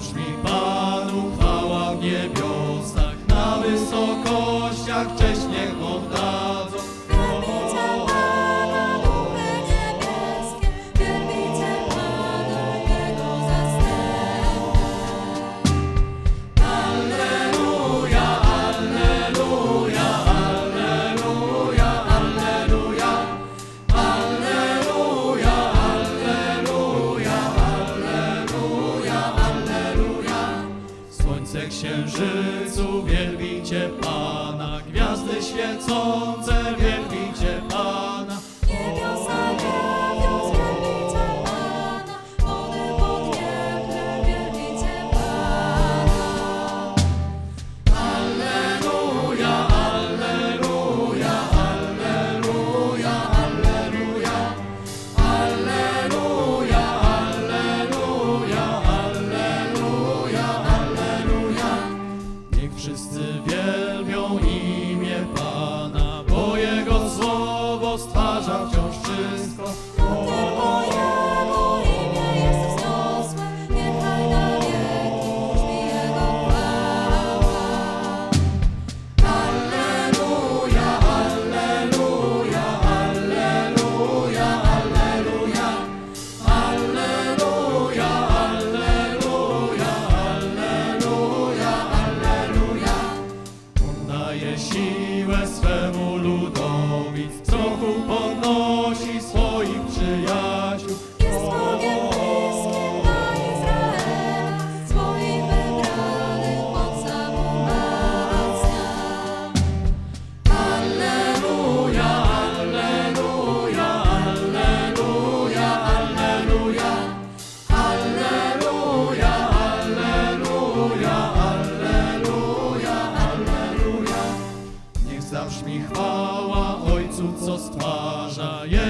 brzmi Panu chwała w niebiosach, na wysokościach cześć niech odda. księżycu wielbicie Pana, gwiazdy świecące wielbicie. brzmi chwała Ojcu, co stwarza je.